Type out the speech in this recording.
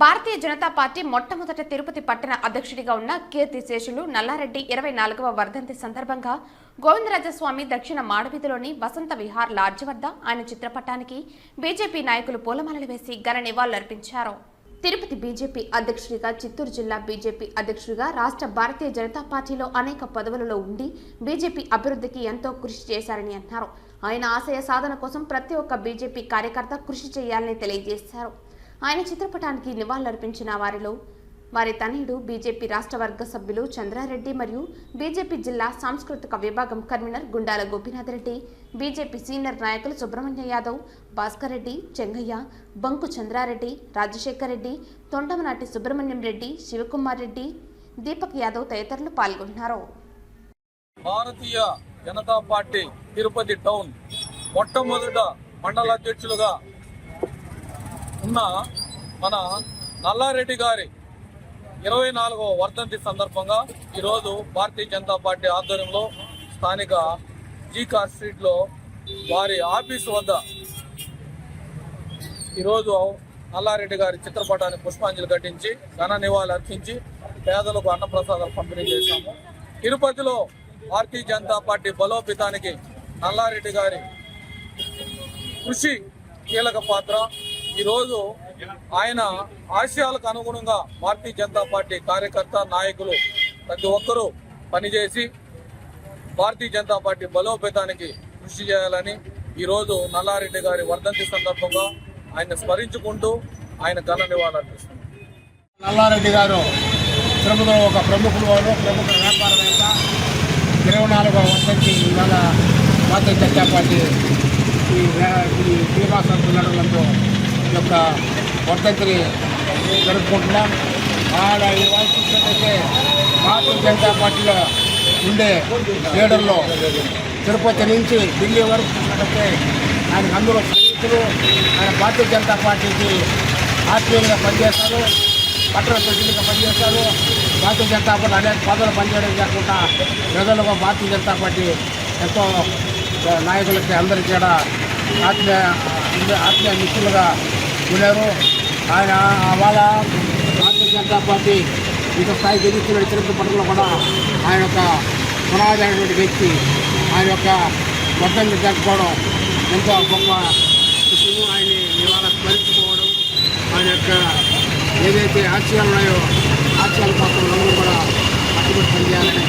భారతీయ Janata party మొట్టమొదట తిరుపతి పట్టణ అధ్యక్షుడిగా ఉన్న కీర్తి శేషులు నల్లారెడ్డి ఇరవై నాలుగవ వర్ధంతి సందర్భంగా గోవిందరాజస్వామి దక్షిణ మాడవీధిలోని వసంత విహార్ లాడ్జ్ వద్ద ఆయన చిత్రపటానికి బీజేపీ నాయకులు పూలమాలలు వేసి ఘన నివాళులర్పించారు. తిరుపతి బీజేపీ అధ్యక్షుడిగా చిత్తూరు జిల్లా బీజేపీ అధ్యక్షుడిగా రాష్ట్ర భారతీయ జనతా పార్టీలో అనేక పదవులలో ఉండి బీజేపీ అభివృద్ధికి ఎంతో కృషి చేశారని అన్నారు. ఆయన ఆశయ సాధన కోసం ప్రతి ఒక్క బీజేపీ కార్యకర్త కృషి చేయాలని తెలియజేశారు. ఆయన చిత్రపటానికి నివాళులర్పించిన వారిలో వారి తనయుడు బీజేపీ రాష్ట్ర వర్గ సభ్యులు చంద్రారెడ్డి మరియు బీజేపీ జిల్లా సాంస్కృతిక విభాగం convener Gundala Gopinath Reddy BJP senior నాయకులు సుబ్రహ్మణ్య యాదవ్ భాస్కర్ రెడ్డి చెంగయ్య బంకు చంద్రారెడ్డి రాజశేఖర్ రెడ్డి తొండమనాటి సుబ్రహ్మణ్యం రెడ్డి శివకుమార్ రెడ్డి దీపక్ యాదవ్ తదితరులు పాల్గొన్నారు. భారతీయ జనతా పార్టీ తిరుపతి టౌన్ మొట్టమొదట మండల అధ్యక్షులుగా ఉన్న మన నల్లారెడ్డి గారి ఇరవై నాలుగవ వర్ధంతి సందర్భంగా ఈరోజు భారతీయ జనతా పార్టీ ఆధ్వర్యంలో స్థానిక జీకార్ స్ట్రీట్లో వారి ఆఫీసు వద్ద ఈరోజు నల్లారెడ్డి గారి చిత్రపటాన్ని పుష్పాంజలి ఘటించి ఘన నివాళులు అర్పించి పేదలకు అన్నప్రసాదాలు పంపిణీ చేశాము. తిరుపతిలో భారతీయ జనతా పార్టీ బలోపేతానికి నల్లారెడ్డి గారి కృషి కీలక పాత్ర. ఈరోజు ఆయన ఆశయాలకు అనుగుణంగా భారతీయ జనతా పార్టీ కార్యకర్త నాయకులు ప్రతి ఒక్కరూ పనిచేసి భారతీయ జనతా పార్టీ బలోపేతానికి కృషి చేయాలని ఈరోజు నల్లారెడ్డి గారి వర్ధంతి సందర్భంగా ఆయన స్మరించుకుంటూ ఆయన ఘన నివాళులర్పిస్తున్నారు నల్లారెడ్డి గారు తిరుపతిలో ఒక ప్రముఖుడు వారు ప్రముఖ వ్యాపారవేత్త ఇరవై నాలుగవ వర్షంకి ఇవాళ భారతీయ జనతా పార్టీ ఈ వే- ఈ శ్రీనివాస యొక్క వర్ధంతిని జరుపుకుంటున్నాం. ఆడ ఇవాళ చూసినట్టయితే భారతీయ జనతా పార్టీలో ఉండే లీడర్లో తిరుపతి నుంచి ఢిల్లీ వరకు చూసినట్టయితే ఆయనకు అందరూ స్నేహితులు. ఆయన భారతీయ జనతా పార్టీకి ఆత్మీయంగా పనిచేస్తారు పట్టణ ప్రజలుగా పనిచేస్తారు భారతీయ జనతా పార్టీ అనేక పదవులు పనిచేయడం కాకుండా ప్రజలకు భారతీయ జనతా పార్టీ ఎంతో నాయకులకి అందరికీ కూడా ఆత్మీయ ఆత్మీయ మిత్రులుగా ఉన్నారు ఆయన వాళ్ళ భారతీయ జనతా పార్టీ ఇంత స్థాయి గెలుస్తున్న చరిత్ర పట్ల కూడా ఆయన యొక్క పునాదైనటువంటి వ్యక్తి. ఆయన యొక్క మొత్తం జరుపుకోవడం ఎంతో గొప్ప ఆయన్ని ఇవాళ స్మరించుకోవడం ఆయన యొక్క ఏదైతే ఆశయాలు ఉన్నాయో ఆశయాల కోసం అందరూ కూడా కట్టుబడి పనిచేయాలని